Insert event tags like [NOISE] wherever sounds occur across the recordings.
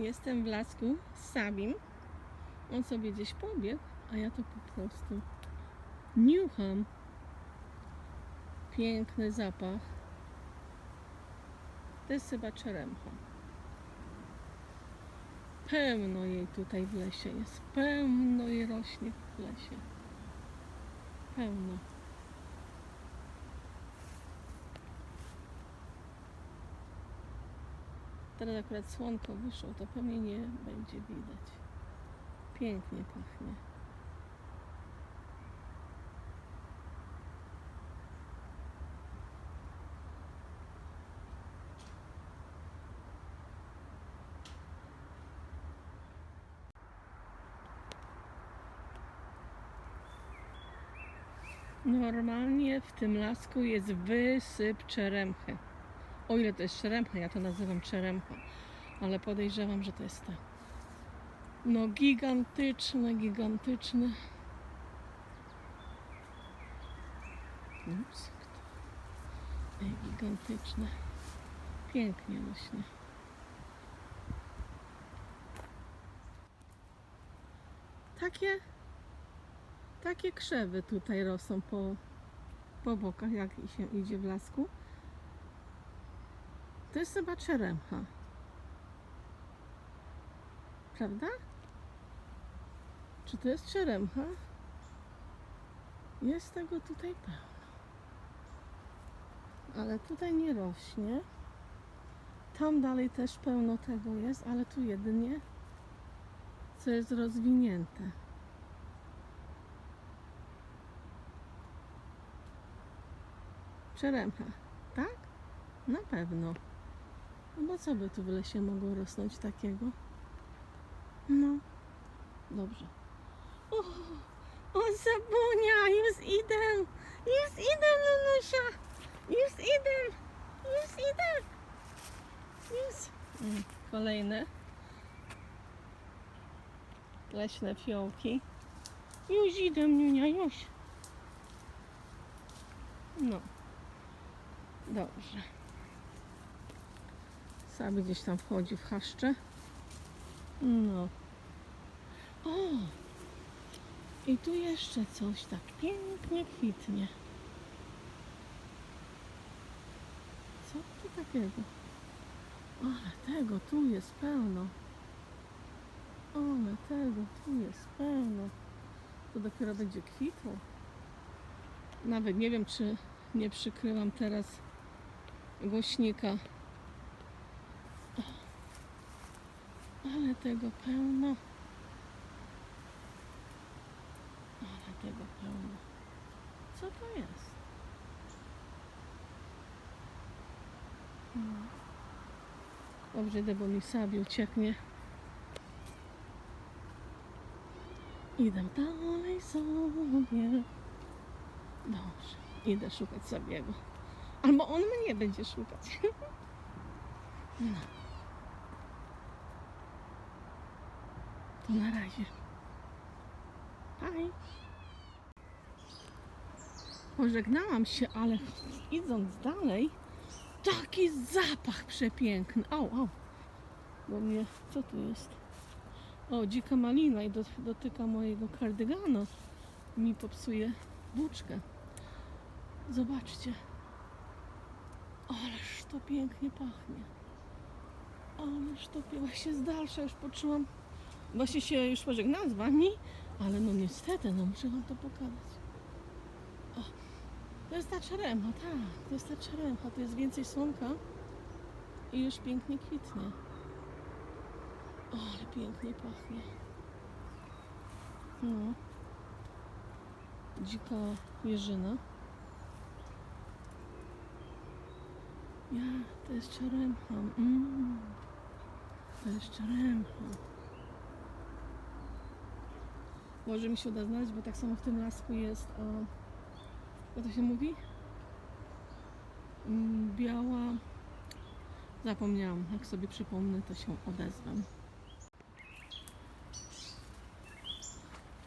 Jestem w lasku z Sabim. On sobie gdzieś pobiegł, a ja to po prostu niucham. Piękny zapach. To jest chyba czeremcha. Pełno jej tutaj w lesie jest. Pełno jej rośnie w lesie. Pełno. Teraz akurat słonko wyszło, to pewnie nie będzie widać. Pięknie pachnie. Normalnie w tym lasku jest wysyp czeremchy. O ile to jest czeremcha, ja to nazywam czeremcha, ale podejrzewam, że to jest ta. No gigantyczne, gigantyczne. Ups, gigantyczne. Pięknie rośnie. Takie, takie krzewy tutaj rosną po, po bokach, jak się idzie w lasku. To jest chyba czeremcha. Prawda? Czy to jest czeremcha? Jest tego tutaj pełno. Ale tutaj nie rośnie. Tam dalej też pełno tego jest, ale tu jedynie co jest rozwinięte. Czeremcha, tak? Na pewno. No bo co by tu w lesie mogło rosnąć takiego? No, dobrze. O, Sabunia, już idę, już idę, Lulusia, już idę, już idę, już. Mm, Kolejne leśne fiołki. Już idę, Niunia, już. No, dobrze. Sabi gdzieś tam wchodzi w chaszcze. No. O! I tu jeszcze coś tak pięknie kwitnie. Co to takiego? Ale tego tu jest pełno. Ale tego tu jest pełno. To dopiero będzie kwitło. Nawet nie wiem, czy nie przykryłam teraz głośnika. Ale tego pełno. Ale tego pełno. Co to jest? Hmm. Dobrze, idę, bo mi Sabi ucieknie. Idę dalej sobie. Dobrze, idę szukać Sabiego. Albo on mnie będzie szukać. [LAUGHS] No. Na razie. Hej. Pożegnałam się, ale idąc dalej, taki zapach przepiękny. Au, au. Bo mnie, co tu jest? O, dzika malina i do, dotyka mojego kardygana. Mi popsuje włóczkę. Zobaczcie. Ależ to pięknie pachnie. Ależ to pie- właśnie z dalsza już poczułam Właśnie się już pożegnałam z wami, ale no niestety, no muszę wam to pokazać. O, to jest ta czeremcha, tak, to jest ta czeremcha, to jest więcej słonka i już pięknie kwitnie. O, ale pięknie pachnie. No. Dzika jeżyna. Ja, to jest czeremcha. Mm. To jest czeremcha. Może mi się uda znaleźć, bo tak samo w tym lasku jest, o, jak to się mówi? Mm, Biała, zapomniałam, jak sobie przypomnę, to się odezwę.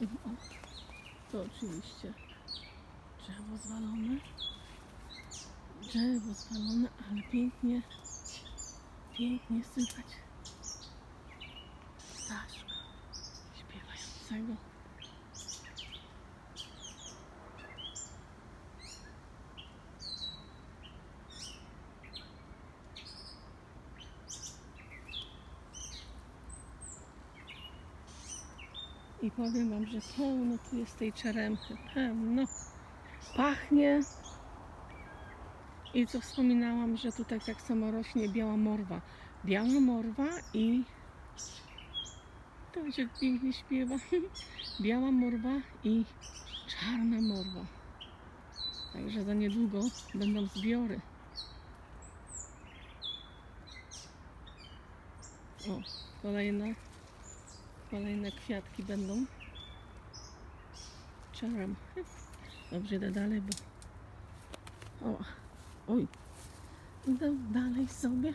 O, to oczywiście drzewo zwalone, drzewo zwalone, ale pięknie, pięknie słychać. ptaszka śpiewającego. I powiem Wam, że pełno tu jest tej czeremchy, pełno. Pachnie. I co wspominałam, że tutaj tak samo rośnie biała morwa. Biała morwa i... To jak pięknie śpiewa. [LAUGHS] Biała morwa i czarna morwa. Także za niedługo będą zbiory. O, kolejne, kolejne kwiatki będą. Czaram. Dobrze, idę dalej, bo... O, oj. Idę dalej sobie.